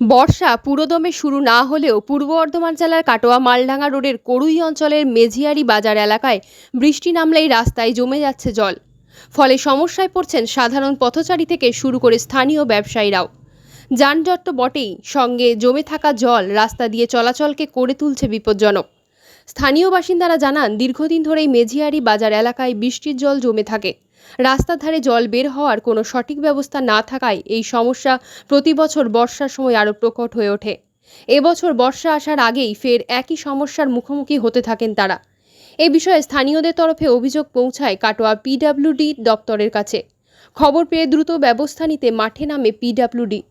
বর্ষা পুরোদমে শুরু না হলেও পূর্ব বর্ধমান জেলার কাটোয়া মালডাঙ্গা রোডের করুই অঞ্চলের মেঝিয়ারি বাজার এলাকায় বৃষ্টি নামলেই রাস্তায় জমে যাচ্ছে জল। ফলে সমস্যায় পড়ছেন সাধারণ পথচারী থেকে শুরু করে স্থানীয় ব্যবসায়ীরাও। যানজট তো বটেই, সঙ্গে জমে থাকা জল রাস্তা দিয়ে চলাচলকে করে তুলছে বিপজ্জনক। স্থানীয় বাসিন্দারা জানান, দীর্ঘদিন ধরেই মেঝিয়ারি বাজার এলাকায় বৃষ্টির জল জমে থাকে। রাস্তার ধারে জল বের হওয়ার কোনো সঠিক ব্যবস্থা না থাকায় এই সমস্যা প্রতি বছর বর্ষার সময় আরও প্রকট হয়ে ওঠে। এবছর বর্ষা আসার আগেই ফের একই সমস্যার মুখোমুখি হতে থাকেন তারা। এ বিষয়ে স্থানীয়দের তরফে অভিযোগ পৌঁছায় কাটোয়া পিডাব্লিউডি দপ্তরের কাছে। খবর পেয়ে দ্রুত ব্যবস্থা নিতে মাঠে নামে পিডাব্লিউডি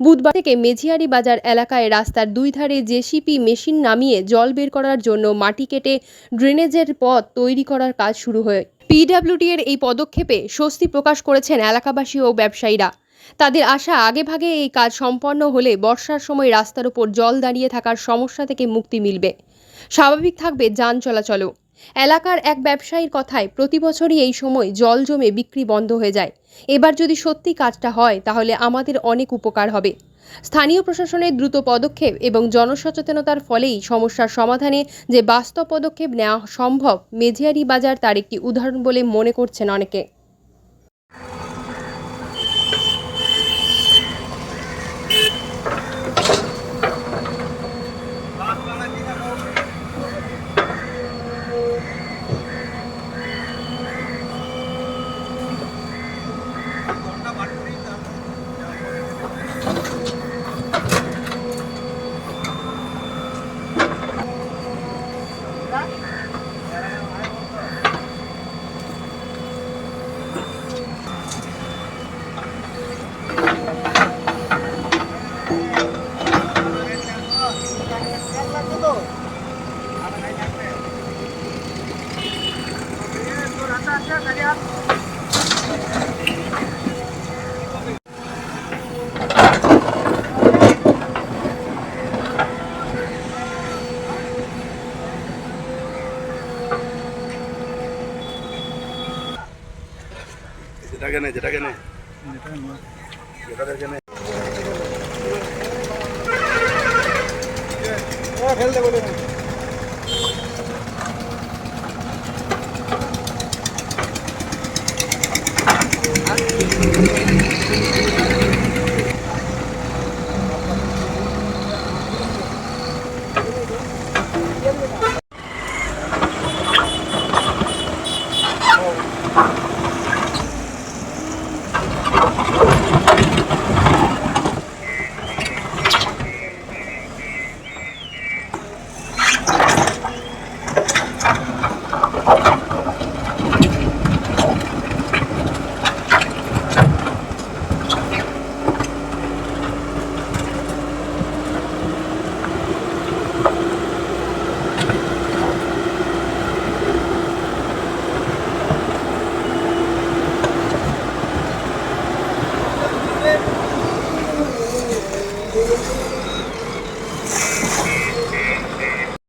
বুধবার থেকে মেঝিয়ারি বাজার এলাকায় রাস্তার দুই ধারে জেসিপি মেশিন নামিয়ে জল বের করার জন্য মাটি কেটে ড্রেনেজের পথ তৈরি করার কাজ শুরু হয়। পিডাব্লিউডি এর এই পদক্ষেপে স্বস্তি প্রকাশ করেছেন এলাকাবাসী ও ব্যবসায়ীরা। তাদের আশা, আগেভাগে এই কাজ সম্পন্ন হলে বর্ষার সময় রাস্তার উপর জল দাঁড়িয়ে থাকার সমস্যা থেকে মুক্তি মিলবে। স্বাভাবিক থাকবে যান চলাচলও। এলাকার এক ব্যবসায়ীর কথায় প্রতি বছরই এই সময় জল জমে বিক্রি বন্ধ হয়ে যায়। এবার যদি সত্যি কাজটা হয়, তাহলে আমাদের অনেক উপকার হবে। স্থানীয় প্রশাসনের দ্রুত পদক্ষেপ এবং জনসচেতনতার ফলেই সমস্যার সমাধানে যে বাস্তব পদক্ষেপ নেওয়া সম্ভব, মেঝিয়ারি বাজার তার একটি উদাহরণ বলে মনে করছেন অনেকে। যেটাকে নে যেটাকে নে যেটাকে নে খেলতে বলে